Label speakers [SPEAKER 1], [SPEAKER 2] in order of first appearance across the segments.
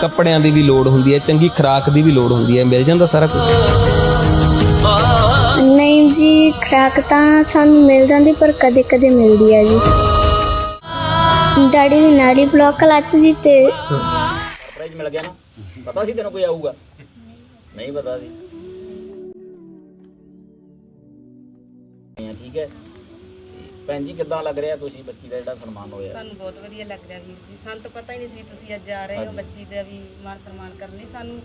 [SPEAKER 1] ਕੱਪੜਿਆਂ ਦੀ ਵੀ ਲੋੜ ਹੁੰਦੀ ਹੈ ਚੰਗੀ ਖੁਰਾਕ ਦੀ ਵੀ ਲੋੜ ਹੁੰਦੀ ਹੈ ਮਿਲ ਜਾਂਦਾ ਸਾਰਾ ਕੁਝ?
[SPEAKER 2] ਨਹੀਂ ਜੀ ਖਰਾਕ ਤਾਂ ਸਾਨੂੰ ਮਿਲ ਜਾਂਦੀ ਪਰ ਕਦੇ ਕਦੇ ਮਿਲਦੀ ਆ ਜੀ। ਡੈਡੀ ਦੀ ਨਾੜੀ ਬਲੌਕ ਲੱਤ ਜੀ ਤੇ
[SPEAKER 3] ਸਰਪ੍ਰਾਈਜ਼ ਮਿਲ ਗਿਆ ਨਾ? ਪਤਾ ਸੀ ਤੈਨੂੰ ਕੋਈ ਆਊਗਾ? ਨਹੀਂ ਪਤਾ ਸੀ। ਹਾਂ, ਠੀਕ ਹੈ। ਭੈਣ ਜੀ ਕਿੱਦਾਂ ਲੱਗ ਰਿਹਾ ਤੁਸੀਂ ਬੱਚੀ ਦਾ ਜਿਹੜਾ ਸਨਮਾਨ ਹੋਇਆ?
[SPEAKER 4] ਸਾਨੂੰ ਬਹੁਤ ਵਧੀਆ ਲੱਗ ਰਿਹਾ ਵੀਰ ਜੀ। ਸਾਨੂੰ ਤਾਂ ਪਤਾ ਹੀ ਨਹੀਂ ਸੀ ਵੀ ਤੁਸੀਂ ਅੱਜ ਆ ਰਹੇ ਹੋ
[SPEAKER 3] ਹਾਂਜੀ।
[SPEAKER 4] ਬੱਚੀ ਦਾ ਵੀ ਮਾਨ ਸਨਮਾਨ ਕਰਨ ਲਈ। ਸਾਨੂੰ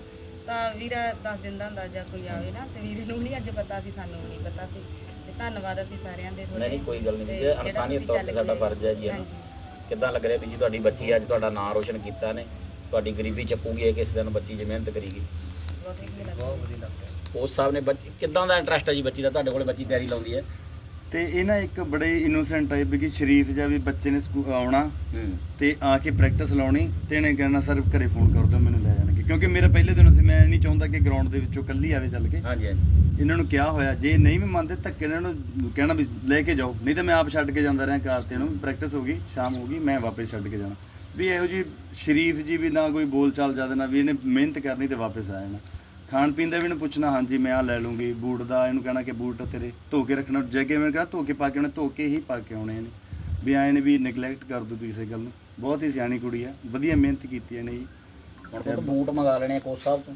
[SPEAKER 4] ਤਾਂ ਵੀਰਾ ਦੱਸ ਦਿੰਦਾ ਹੁੰਦਾ ਜਾਂ ਕੋਈ ਆਵੇ ਨਾ ਤੇ ਵੀਰੇ ਨੂੰ ਨਹੀਂ ਅੱਜ ਪਤਾ ਸੀ ਸਾਨੂੰ ਨਹੀਂ ਪਤਾ ਸੀ। ਤੇ ਧੰਨਵਾਦ ਅਸੀਂ ਸਾਰਿਆਂ ਦੇ
[SPEAKER 3] ਨਹੀਂ ਨਹੀਂ ਕੋਈ ਗੱਲ ਨਹੀਂ ਜੀ
[SPEAKER 4] ਜਿਹੜਾ
[SPEAKER 3] ਇਨਸਾਨੀਅਤ
[SPEAKER 4] ਤੁਸੀਂ
[SPEAKER 3] ਤੌਰ
[SPEAKER 4] ਚੱਲ
[SPEAKER 3] ਤੇ ਸਾਡਾ
[SPEAKER 4] ਗਏ।
[SPEAKER 3] ਫਰਜ਼ ਹੈ ਜੀ ਹੈ ਨਾ।
[SPEAKER 4] ਹਾਂਜੀ।
[SPEAKER 3] ਕਿੱਦਾਂ ਲੱਗ ਰਿਹਾ ਵੀ ਜੀ ਤੁਹਾਡੀ ਬੱਚੀ ਅੱਜ ਤੁਹਾਡਾ ਨਾਮ ਰੋਸ਼ਨ ਕੀਤਾ ਨੇ? ਤੁਹਾਡੀ ਗਰੀਬੀ ਚੱਕੂਗੀ ਇਹ ਕਿਸੇ ਦਿਨ ਬੱਚੀ ਜੇ ਮਿਹਨਤ ਕਰੇਗੀ।
[SPEAKER 4] ਬਹੁਤ ਵਧੀਆ ਲੱਗ ਰਿਹਾ।
[SPEAKER 3] ਉਸ ਸਾਹਿਬ ਨੇ ਬੱਚੀ ਕਿੱਦਾਂ ਦਾ ਇੰਟਰਸਟ ਹੈ ਜੀ ਬੱਚੀ ਦਾ? ਤੁਹਾਡੇ ਕੋਲੇ ਬੱਚੀ ਤਿਆਰੀ ਲਾਉਂਦੀ ਹੈ?
[SPEAKER 5] ਤੇ ਇਹ ਨਾ ਇੱਕ ਬੜੇ ਇਨੋਸੈਂਟ ਟਾਈਪ ਕਿ ਸ਼ਰੀਫ ਜਿਹਾ ਵੀ ਬੱਚੇ ਨੇ ਸਕੂ ਆਉਣਾ ਤੇ ਆ ਕੇ ਪ੍ਰੈਕਟਿਸ ਲਾਉਣੀ ਤੇ ਇਹਨੇ ਕਹਿਣਾ ਸਰ ਘਰੇ ਫੋਨ ਕਰ ਦਿਓ ਮੈਨੂੰ ਲੈ ਜਾਣਗੇ। ਕਿਉਂਕਿ ਮੇਰਾ ਪਹਿਲੇ ਦਿਨੋਂ ਸੀ ਮੈਂ ਨਹੀਂ ਚਾਹੁੰਦਾ ਕਿ ਗਰਾਊਂਡ ਦੇ ਵਿੱਚੋਂ ਕੱਲੀ ਆਵੇ ਚੱਲ ਕੇ।
[SPEAKER 3] ਹਾਂਜੀ ਹਾਂਜੀ।
[SPEAKER 5] ਇਹਨਾਂ ਨੂੰ ਕਿਹਾ ਹੋਇਆ ਜੇ ਨਹੀਂ ਵੀ ਮੰਨਦੇ ਧੱਕੇ ਇਹਨਾਂ ਨੂੰ ਕਹਿਣਾ ਵੀ ਲੈ ਕੇ ਜਾਓ ਨਹੀਂ ਤਾਂ ਮੈਂ ਆਪ ਛੱਡ ਕੇ ਜਾਂਦਾ ਰਿਹਾ ਕਾਰ ਤੇ ਇਹਨੂੰ ਪ੍ਰੈਕਟਿਸ ਹੋ ਗਈ ਸ਼ਾਮ ਹੋ ਗਈ ਮੈਂ ਵਾਪਸ ਛੱਡ ਕੇ ਜਾਣਾ। ਵੀ ਇਹੋ ਜੀ ਸ਼ਰੀਫ ਜੀ ਵੀ ਨਾ ਕੋਈ ਬੋਲ ਚਾਲ ਜ਼ਿਆਦਾ ਨਾ ਵੀ ਇਹਨੇ ਮਿਹਨਤ ਕਰਨੀ ਤੇ ਵਾਪਸ ਆ ਜਾਣਾ। ਖਾਣ ਪੀਣ ਦਾ ਵੀ ਇਹਨੂੰ ਪੁੱਛਣਾ ਹਾਂਜੀ ਮੈਂ ਆ ਲੈ ਲੂੰਗੀ ਬੂਟ ਦਾ ਇਹਨੂੰ ਕਹਿਣਾ ਕਿ ਬੂਟ ਤੇਰੇ ਧੋ ਕੇ ਰੱਖਣਾ ਜੇ ਕਿ ਮੈਂ ਕਹਾਂ ਧੋ ਕੇ ਪਾ ਕੇ ਆਉਣੇ ਧੋ ਕੇ ਹੀ ਪਾ ਕੇ ਆਉਣੇ ਨੇ। ਵੀ ਆਏ ਨੇ ਵੀ ਨੈਗਲੈਕਟ ਕਰ ਦੂ ਕਿਸੇ ਗੱਲ ਨੂੰ। ਬਹੁਤ ਹੀ ਸਿਆਣੀ ਕੁੜੀ ਆ ਵਧੀਆ ਮਿਹਨਤ ਕੀਤੀ ਇਹਨੇ ਜੀ।
[SPEAKER 3] ਹੁਣ ਪੁੱਤ ਬੂਟ ਮੰਗਾ ਲੈਣੇ ਆ ਕੋਚ ਸਾਹਿਬ ਤੋਂ।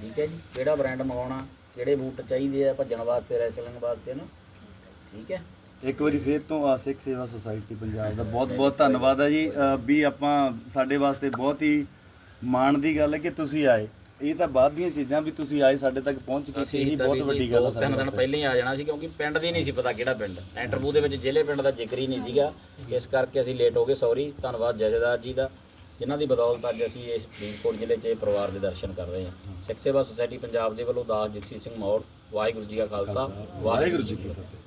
[SPEAKER 3] ਠੀਕ ਹੈ ਜੀ ਕਿਹੜਾ ਬ੍ਰਾਂਡ ਮੰਗਾਉਣਾ ਕਿਹੜੇ ਬੂਟ ਚਾਹੀਦੇ ਆ ਭੱਜਣ ਵਾਸਤੇ ਰੈਸਲਿੰਗ ਵਾਸਤੇ ਨਾ। ਠੀਕ ਹੈ।
[SPEAKER 5] ਇੱਕ ਵਾਰੀ ਫੇਰ ਤੋਂ ਆਸਿਕ ਸੇਵਾ ਸੁਸਾਇਟੀ ਪੰਜਾਬ ਦਾ। ਬਹੁਤ ਬਹੁਤ ਧੰਨਵਾਦ ਹੈ ਜੀ। ਵੀ ਆਪਾਂ ਸਾਡੇ ਵਾਸਤੇ ਬਹੁਤ ਹੀ ਮਾਣ ਦੀ ਗੱਲ ਹੈ ਕਿ ਤੁਸੀਂ ਆਏ। ਇਹ ਤਾਂ ਬਾਅਦ ਦੀਆਂ ਚੀਜ਼ਾਂ ਵੀ ਤੁਸੀਂ ਆਏ ਸਾਡੇ ਤੱਕ ਪਹੁੰਚ ਕੇ
[SPEAKER 3] ਅਸੀਂ
[SPEAKER 5] ਇਹੀ ਬਹੁਤ ਵੱਡੀ ਗੱਲ ਹੈ
[SPEAKER 3] ਤਿੰਨ ਦਿਨ। ਪਹਿਲਾਂ ਹੀ ਆ ਜਾਣਾ ਸੀ ਕਿਉਂਕਿ ਪਿੰਡ ਦੀ ਨਹੀਂ ਸੀ ਪਤਾ ਕਿਹੜਾ ਪਿੰਡ। ਇੰਟਰਵਿਊ ਦੇ ਵਿੱਚ ਜ਼ਿਲ੍ਹੇ ਪਿੰਡ ਦਾ ਜ਼ਿਕਰ ਹੀ ਨਹੀਂ ਸੀਗਾ। ਇਸ ਕਰਕੇ ਅਸੀਂ ਲੇਟ ਹੋ ਗਏ ਸੌਰੀ ਧੰਨਵਾਦ ਜਥੇਦਾਰ ਜੀ ਦਾ। ਜਿਨ੍ਹਾਂ ਦੀ ਬਦੌਲਤ ਅੱਜ ਅਸੀਂ ਇਸ ਫਰੀਦਕੋਟ ਜ਼ਿਲ੍ਹੇ 'ਚ ਪਰਿਵਾਰ ਦੇ ਦਰਸ਼ਨ ਕਰ ਰਹੇ ਹਾਂ। ਸਿੱਖ ਸੇਵਾ ਸੁਸਾਇਟੀ ਪੰਜਾਬ ਦੇ ਵੱਲੋਂ ਦਾਸ ਜਗਸੀਰ ਸਿੰਘ ਮੌੜ ਵਾਹਿਗੁਰੂ ਜੀ ਕਾ ਖਾਲਸਾ ਵਾਹਿਗੁਰੂ ਜੀ ਕੀ ਫਤਿਹ।